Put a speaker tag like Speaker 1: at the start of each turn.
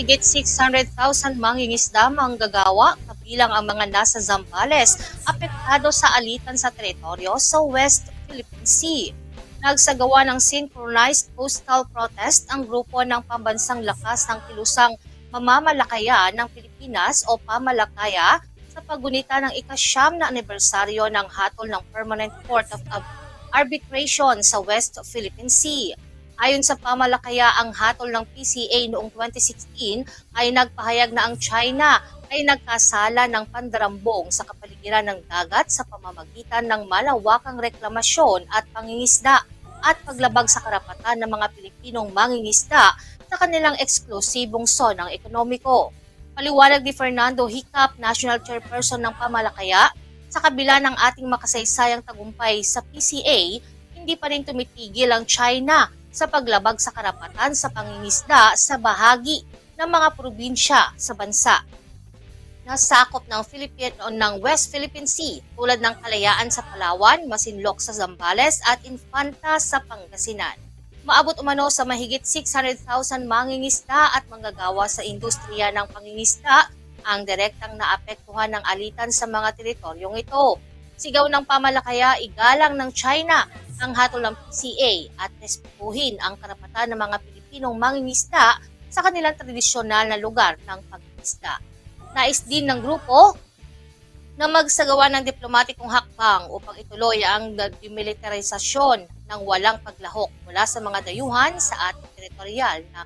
Speaker 1: mahigit 600,000 mangingisda manggagawa kabilang ang mga nasa Zambales apektado sa alitan sa teritoryo sa West Philippine Sea. Nagsagawa ng synchronized coastal protest ang grupo ng pambansang lakas ng kilusang mamamalakaya ng Pilipinas o Pamalakaya sa paggunita ng ikasyam na anibersaryo ng hatol ng Permanent Court of Arbitration sa West Philippine Sea. Ayon sa pamalakaya, ang hatol ng PCA noong 2016 ay nagpahayag na ang China ay nagkasala ng pandarambong sa kapaligiran ng dagat sa pamamagitan ng malawakang reklamasyon at pangingisda at paglabag sa karapatan ng mga Pilipinong mangingisda sa kanilang eksklusibong sonang ekonomiko. Paliwanag ni Fernando Hiccup, National Chairperson ng Pamalakaya, sa kabila ng ating makasaysayang tagumpay sa PCA, hindi pa rin tumitigil ang China sa paglabag sa karapatan sa pangingisda sa bahagi ng mga probinsya sa bansa na sakop ng Philippine ng West Philippine Sea tulad ng Kalayaan sa Palawan, Masinloc sa Zambales at Infanta sa Pangasinan. Maabot umano sa mahigit 600,000 mangingisda at manggagawa sa industriya ng pangingisda ang direktang naapektuhan ng alitan sa mga teritoryong ito. Sigaw ng pamalakaya, igalang ng China ang hatol ng PCA at respetuhin ang karapatan ng mga Pilipinong mangingisda sa kanilang tradisyonal na lugar ng pagingisda. Nais din ng grupo na magsagawa ng diplomatikong hakbang upang ituloy ang demilitarisasyon ng walang paglahok mula sa mga dayuhan sa ating teritorial na